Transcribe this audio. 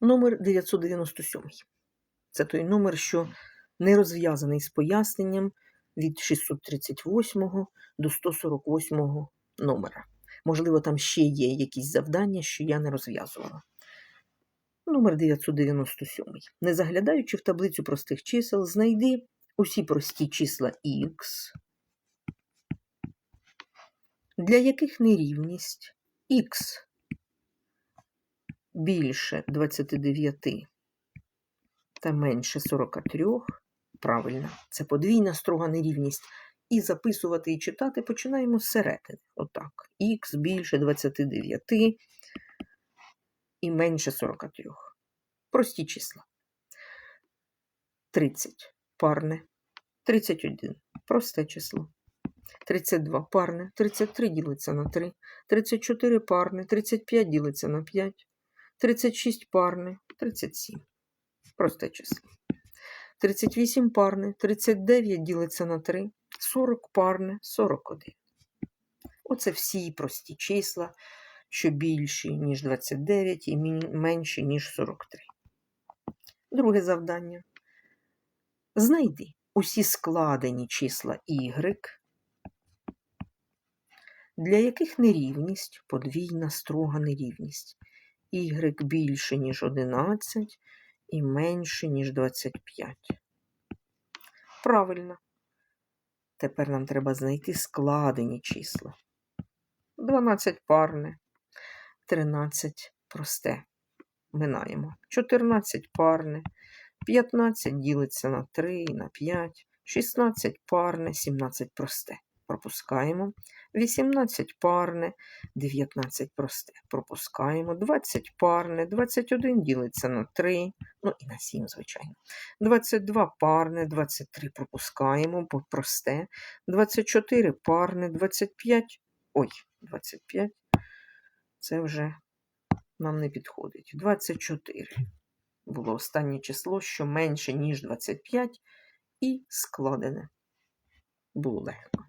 Номер 997. Це той номер, що не розв'язаний з поясненням від 638 до 148 номера. Можливо, там ще є якісь завдання, що я не розв'язувала. Номер 997. Не заглядаючи в таблицю простих чисел, знайди усі прості числа х, для яких нерівність х більше 29 та менше 43. Правильно, це подвійна строга нерівність. І записувати і читати починаємо з середини. Отак. Х більше 29 і менше 43. Прості числа. 30 парне, 31 просте число. 32 парне, 33 ділиться на 3, 34 парне, 35 ділиться на 5, 36 парне, 37. Просте число. 38 парне, 39 ділиться на 3, 40 парне, 41. Оце всі прості числа, що більші, ніж 29 і менші, ніж 43. Друге завдання. Знайди усі складені числа y, для яких нерівність, подвійна строга нерівність. Y більше, ніж 11 і менше, ніж 25. Правильно. Тепер нам треба знайти складені числа. 12 парне, 13 просте. Минаємо. 14 парне, 15 ділиться на 3 і на 5, 16 парне, 17 просте. Пропускаємо. 18 парне, 19 просте. Пропускаємо. 20 парне, 21 ділиться на 3, ну і на 7, звичайно. 22 парне, 23 пропускаємо, бо просте. 24 парне, 25. Ой, 25. Це вже нам не підходить. 24 було останнє число, що менше, ніж 25, і складене. Було легко.